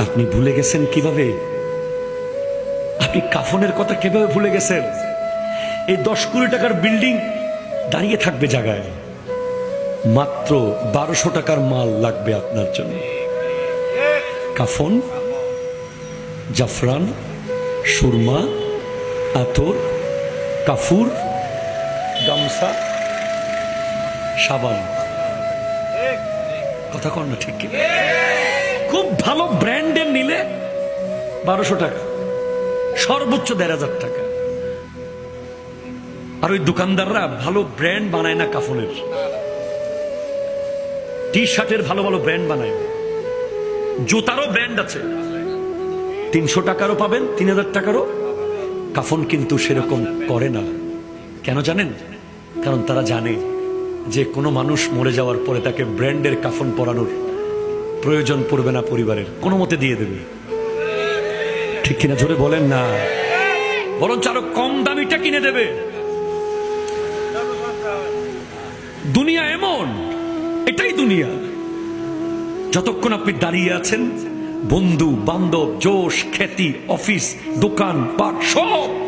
আপনি ভুলে গেছেন কীভাবে? আপনি কাফনের কথা কীভাবে ভুলে গেছেন? এই দশ কোটি টাকার বিল্ডিং দাঁড়িয়ে থাকবে জায়গায়। মাত্র বারোশো টাকার মাল লাগবে আপনার জন্য। কাফন, জাফরান, সুরমা, আতর, কাফুর গামসা সাবান। কথা কন না ঠিক কি খুব ভালো ব্র্যান্ডের নিলে বারোশো টাকা, সর্বোচ্চ দেড় হাজার টাকা। আর ওই দোকানদাররা ভালো ব্র্যান্ড বানায় না কাফনের। টি শার্টের ভালো ভালো ব্র্যান্ড বানায়। জুতারও ব্র্যান্ড আছে। তিনশো টাকারও পাবেন, তিন হাজার টাকারও। কাফন কিন্তু সেরকম করে না। কেন জানেন? কারণ তারা জানে যে কোনো মানুষ মরে যাওয়ার পরে তাকে ব্র্যান্ডের কাফন পরানোর প্রয়োজন পড়বে না পরিবারের। কোনো মতে দিয়ে দেবে। ঠিক কিনা জোরে বলেন না। বরঞ্চ আরও কম দামিটা কিনে দেবে। দুনিয়া এমন, এটাই দুনিয়া। যতক্ষণ আপনি দাঁড়িয়ে আছেন, বন্ধু, বান্ধব, জোশ, খ্যাতি, অফিস, দোকান, পাট, সব